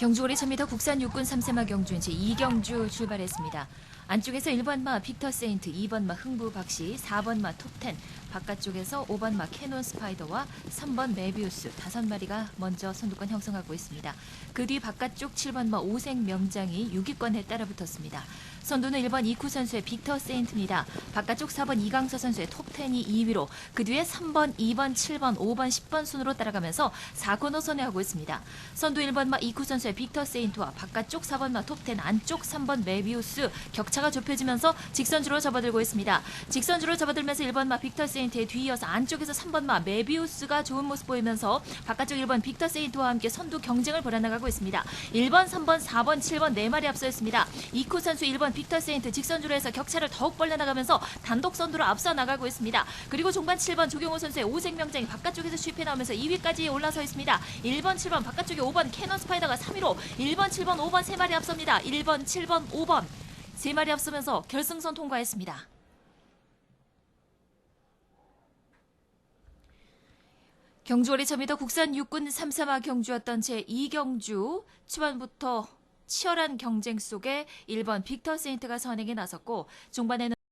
경주고리 1000m 국산 육군 3세마 경주인 제2경주 출발했습니다. 안쪽에서 1번마 빅터 세인트, 2번마 흥부 박씨, 4번마 톱텐, 바깥쪽에서 5번마 캐논 스파이더와 3번 메비우스 다섯 마리가 먼저 선두권 형성하고 있습니다. 그 뒤 바깥쪽 7번마 오생 명장이 6위권에 따라붙었습니다. 선두는 1번 이쿠 선수의 빅터 세인트입니다. 바깥쪽 4번 이강서 선수의 톱10이 2위로 그 뒤에 3번, 2번, 7번, 5번, 10번 순으로 따라가면서 4코너 선회하고 있습니다. 선두 1번마 이쿠 선수의 빅터 세인트와 바깥쪽 4번마 톱10 안쪽 3번 메비우스 격차 가 좁혀지면서 직선주로 접어들고 있습니다. 직선주로 접어들면서 1번마 빅터 세인트에 뒤이어서 안쪽에서 3번마 메비우스가 좋은 모습 보이면서 바깥쪽 1번 빅터 세인트와 함께 선두 경쟁을 벌여나가고 있습니다. 1번, 3번, 4번, 7번 네 마리 앞서 있습니다. 이쿠 선수 1번 빅터 세인트 직선주로 해서 격차를 더욱 벌려나가면서 단독 선두로 앞서 나가고 있습니다. 그리고 종반 7번 조경호 선수의 오생명장이 바깥쪽에서 수입해 나오면서 2위까지 올라서 있습니다. 1번, 7번 바깥쪽에 5번 캐논 스파이더가 3위로 1번, 7번, 5번 세 마리 앞섭니다. 1번, 7번, 5번 세 마리 앞서면서 결승선 통과했습니다. 경주월이 1000m 국산 육군 3사마 경주였던 제2경주 초반부터 치열한 경쟁 속에 1번 빅터 세인트가 선행에 나섰고 중반에는